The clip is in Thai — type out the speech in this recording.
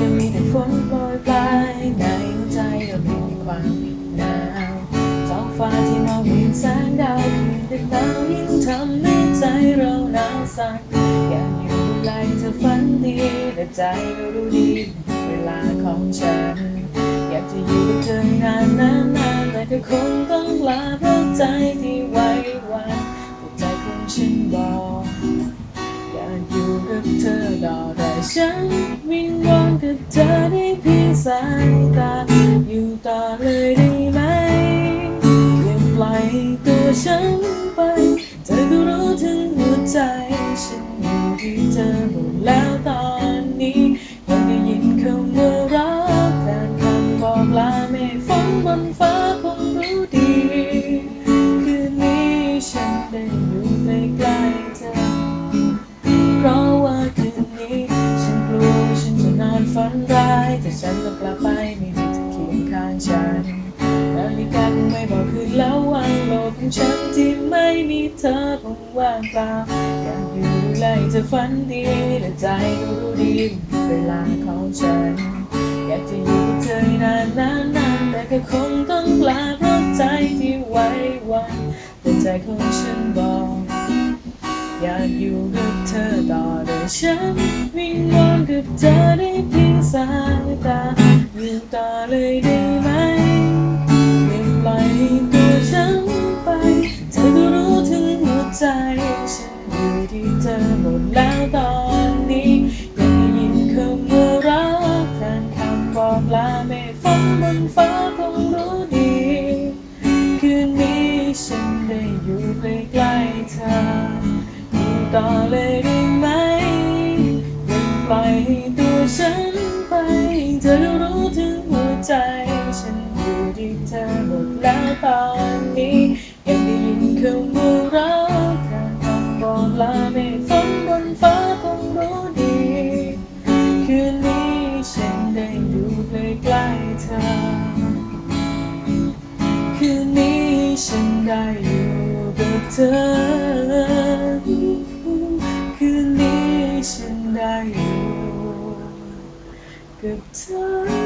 ก็มีแต่ฝนโปรยปลายในหัวใจเรามีความหนาวท้องฟ้าที่มองเห็นแสงดาวคืนดึกหนาวยิ่งทำให้ใจเราหนาวสั่นอยากอยู่ดูแลเธอฝันดีแต่ใจเรารู้ดี เวลาของฉัน อยากจะอยู่กับเธอนานนานนานแต่ก็คงต้องลาเพราะใจ อยู่กับเธอต่อได้ฉันวิงวอนกับเธอได้เพียงสายตาอยู่ต่อเลยได้ไหมอย่าปล่อยตัวฉันไป เธอก็รู้ถึงหัวใจฉันอยู่ที่เธอหมดแล้ว ฝันร้ายแต่ฉันต้องกลับไปไม่มีเธอเคียงข้างฉันนาฬิกาคงไม่บอกคืนแล้ววันโลกของฉันที่ไม่มีเธอคงว่างเปล่าอยากอยู่ดูแลให้เธอฝันดีและใจก็รู้ดีเวลาของฉัน อยากจะอยู่กับเธอนานนานนานแต่ก็คงต้องลาเพราะใจที่ไว้วันแต่ใจของฉันบอก อยู่กับเธอต่อแต่ฉันวิงวอนกับเธอได้เพียงสายตาอยู่ต่อเลยได้ไหมอย่าปล่อยตัวฉันไป เธอก็รู้ถึงหัวใจฉันอยู่ที่เธอหมดแล้วตอนนี้ยังได้ยินคำว่ารักแทนคำบอกลาไม่ฝนบนฟ้าคงรู้ดีคืนนี้ฉันได้อยู่ใกล้ๆเธอ ต่อเลยได้ไหมย่าปล่อยให้ตัวฉันไปเธอรู้ถึงหัวใจ ฉันอยู่ที่เธอหมดแล้วตอนนี้ยังได้ยินคำว่ารักแทนคำบอกลาไม่ฝนบนฟ้าคงรู้ดี คืนนี้ฉันได้อยู่ใกล้ๆเธอ คืนนี้ฉันได้อยู่กับเธอ นนี้